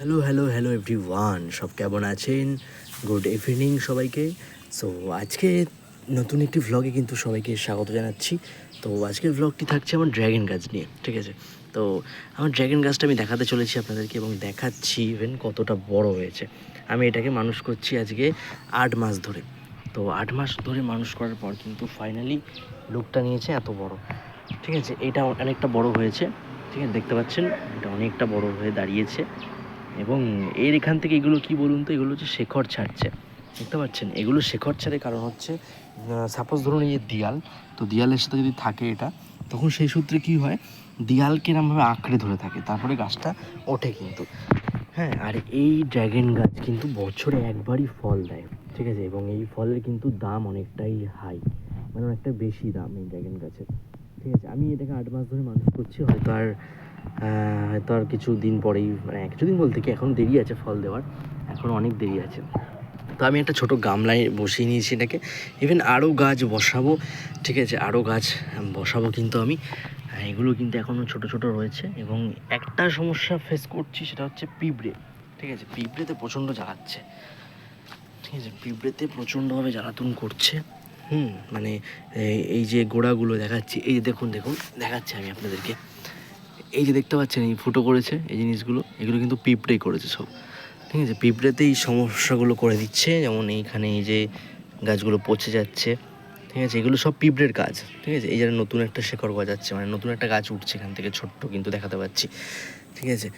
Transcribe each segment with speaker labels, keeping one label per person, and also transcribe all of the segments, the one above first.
Speaker 1: Hello hello hello everyone সব কেমন আছেন? গুড ইভিনিং সবাইকে। সো আজকে নতুন একটি ভ্লগে কিন্তু সবাইকে স্বাগত জানাচ্ছি। তো আজকের ভ্লগটি থাকছে আমার ড্র্যাগন গাছ নিয়ে, ঠিক আছে? তো, আমার ড্র্যাগন গাছটা আমি দেখাতে চলেছি আপনাদেরকে এবং দেখাচ্ছি ইভেন কতটা বড় হয়েছে। আমি এটাকে মানুষ করছি আজকে আট মাস ধরে। তো, আট মাস ধরে মানুষ করার পর কিন্তু ফাইনালি লুকটা নিয়েছে এত বড়। ঠিক আছে? এটা অনেকটা বড় হয়েছে। ঠিক আছে? দেখতে পাচ্ছেন? এটা অনেকটা বড় হয়ে দাঁড়িয়েছে। এবং এর এখান থেকে এগুলো কি বলুন তো? এগুলো হচ্ছে শেখর ছাড়ছে। দেখতে পাচ্ছেন? এগুলো শেখর ছাড়ে কারণ হচ্ছে সাপোজ ধরুন এই দিয়াল, তো দিয়ালের সাথে যদি থাকে এটা, তখন সেই সূত্রে কি হয়? দিয়ালকে এরমভাবে আঁকড়ে ধরে থাকে, তারপরে গাছটা ওঠে কিন্তু। হ্যাঁ আর এই ড্র্যাগন গাছ কিন্তু বছরে একবারই ফল দেয়, ঠিক আছে? এবং এই ফলের কিন্তু দাম অনেকটাই হাই মানে অনেকটা বেশি দাম এই ড্র্যাগন গাছের। ঠিক আছে? আমি এটাকে আট মাস ধরে মানুষ করছি, হয়তো আর হয়তো আর কিছু দিন পরেই মানে কিছুদিন বলতে কি এখন দেরি আছে ফল দেওয়ার, এখন অনেক দেরি আছে। তো আমি একটা ছোট গামলায় বসিয়ে নিয়েছি এটাকে। ইভেন আরও গাছ বসাবো, ঠিক আছে আরও গাছ বসাবো কিন্তু আমি। এগুলো কিন্তু এখনও ছোট ছোট রয়েছে এবং একটা সমস্যা ফেস করছি সেটা হচ্ছে পিঁপড়ে, ঠিক আছে, পিঁপড়েতে প্রচণ্ড জ্বালাচ্ছে। ঠিক আছে, পিঁপড়েতে প্রচণ্ডভাবে জ্বালাতন করছে। হুম মানে এই- এই যে গোড়াগুলো দেখাচ্ছি, এই যে দেখুন দেখুন, দেখাচ্ছি আমি আপনাদেরকে। এই যে দেখতে পাচ্ছেন, এই ফুটো করেছে এই জিনিসগুলো। এগুলো কিন্তু পিঁপড়েই করেছে সব। ঠিক আছে? পিঁপড়েতে এই সমস্যাগুলো করে দিচ্ছে। যেমন এইখানে এই যে গাছগুলো পচে যাচ্ছে। ঠিক আছে? এগুলো সব পিঁপড়ের কাজ। ঠিক আছে? এই যে নতুন একটা শেকড় গজাচ্ছে। মানে নতুন একটা গাছ উঠছে এখান থেকে, ছোট্ট কিন্তু দেখাতে পাচ্ছি। ঠিক আছে?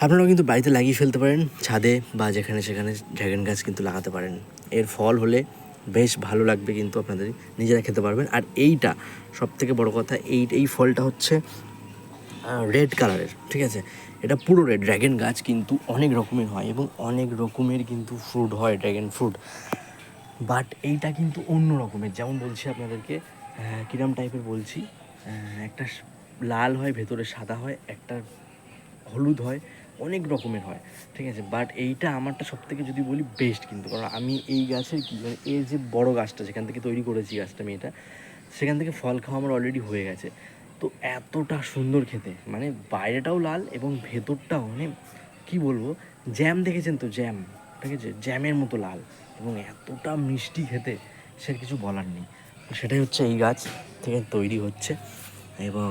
Speaker 1: আপনারাও কিন্তু বাড়িতে লাগিয়ে ফেলতে পারেন। ছাদে বা যেখানে সেখানে ড্র্যাগন গাছ কিন্তু লাগাতে পারেন। এর ফল হলে বেশ ভালো লাগবে কিন্তু আপনাদের। নিজেরা খেতে পারবেন। আর এইটা সব থেকে বড় কথা, এই এই ফলটা হচ্ছে রেড কালারের ঠিক আছে? এটা পুরো রেড ড্র্যাগন গাছ কিন্তু অনেক রকমের হয় এবং অনেক রকমের কিন্তু ফ্রুট হয় ড্র্যাগন ফ্রুট বাট এইটা কিন্তু অন্য রকমের, যেমন বলছি আপনাদেরকে কিরম টাইপের বলছি। একটা লাল হয়, ভেতরে সাদা হয়, একটা হলুদ হয়, অনেক রকমের হয়, ঠিক আছে? বাট এইটা আমারটা সব থেকে যদি বলি বেস্ট কিন্তু, কারণ আমি এই গাছের কি মানে এর যে বড় গাছটা যেখান থেকে তৈরি করেছি গাছটা আমি এটা, সেখান থেকে ফল খাওয়া আমার অলরেডি হয়ে গেছে। তো এতটা সুন্দর খেতে। মানে বাইরেটাও লাল এবং ভেতরটাও মানে কি বলব জ্যাম দেখেছেন তো? জ্যাম ঠিক আছে? জ্যামের মতো লাল এবং এতটা মিষ্টি খেতে সে কিছু বলার নেই। সেটাই হচ্ছে এই গাছ থেকে তৈরি হচ্ছে এবং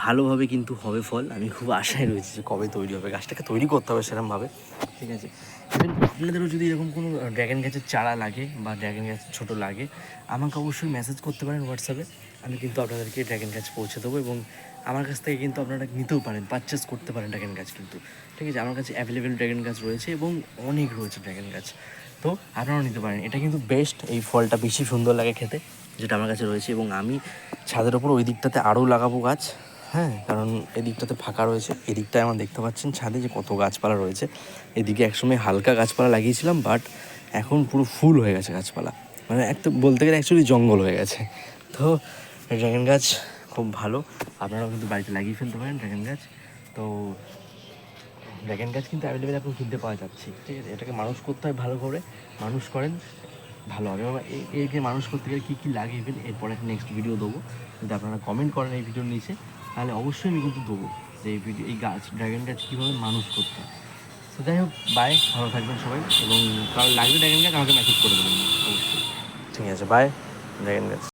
Speaker 1: ভালোভাবে কিন্তু হবে ফল। আমি খুব আশায় রয়েছি যে কবে তৈরি হবে। গাছটাকে তৈরি করতে হবে সেরকমভাবে ঠিক আছে? ইভেন আপনাদেরও যদি এরকম কোনো ড্র্যাগন গাছের চারা লাগে বা ড্র্যাগন গাছ ছোটো লাগে, আমাকে অবশ্যই মেসেজ করতে পারেন হোয়াটসঅ্যাপে আমি কিন্তু আপনাদেরকে ড্র্যাগন গাছ পৌঁছে দেবো এবং আমার কাছ থেকে কিন্তু আপনারা নিতেও পারেন পারচেস করতে পারেন ড্র্যাগন গাছ কিন্তু। ঠিক আছে? আমার কাছে অ্যাভেলেবেল ড্র্যাগন গাছ রয়েছে এবং অনেক রয়েছে ড্র্যাগন গাছ তো আপনারাও নিতে পারেন। এটা কিন্তু বেস্ট এই ফলটা বেশি সুন্দর লাগে খেতে, যেটা আমার কাছে রয়েছে এবং আমি ছাদের ওপর ওই দিকটাতে আরও লাগাবো গাছ হ্যাঁ? কারণ এদিকটাতে ফাঁকা রয়েছে। এদিকটায় আমার দেখতে পাচ্ছেন ছাদে যে কত গাছপালা রয়েছে। এদিকে একসময় হালকা গাছপালা লাগিয়েছিলাম বাট এখন পুরো ফুল হয়ে গেছে গাছপালা। মানে একটা বলতে গেলে অ্যাকচুয়ালি জঙ্গল হয়ে গেছে। তো ড্রাগন গাছ, খুব ভালো। আপনারাও কিন্তু বাড়িতে লাগিয়ে ফেলতে পারেন ড্রাগন গাছ। তো ড্রাগন গাছ কিন্তু অ্যাভেলেবেল এখন কিনতে পাওয়া যাচ্ছে। ঠিক আছে? এটাকে মানুষ করতে হয় ভালো করে। মানুষ করেন, ভালো হবে। একে মানুষ করতে গেলে কী কী লাগে ইভেন এরপরে একটা নেক্সট ভিডিও দেবো। যদি আপনারা কমেন্ট করেন এই ভিডিওর নিচে, তাহলে অবশ্যই আমি কিন্তু দেবো যে এই ভিডিও এই গাছ ড্রাগন গাছ কীভাবে মানুষ করতে হয়। তো যাই হোক বাই ভালো থাকবেন সবাই। এবং কারও লাগবে ড্রাগন গাছ, আমাকে মেসেজ করে দেবেন। অবশ্যই। ঠিক আছে বাই ড্রাগন গাছ।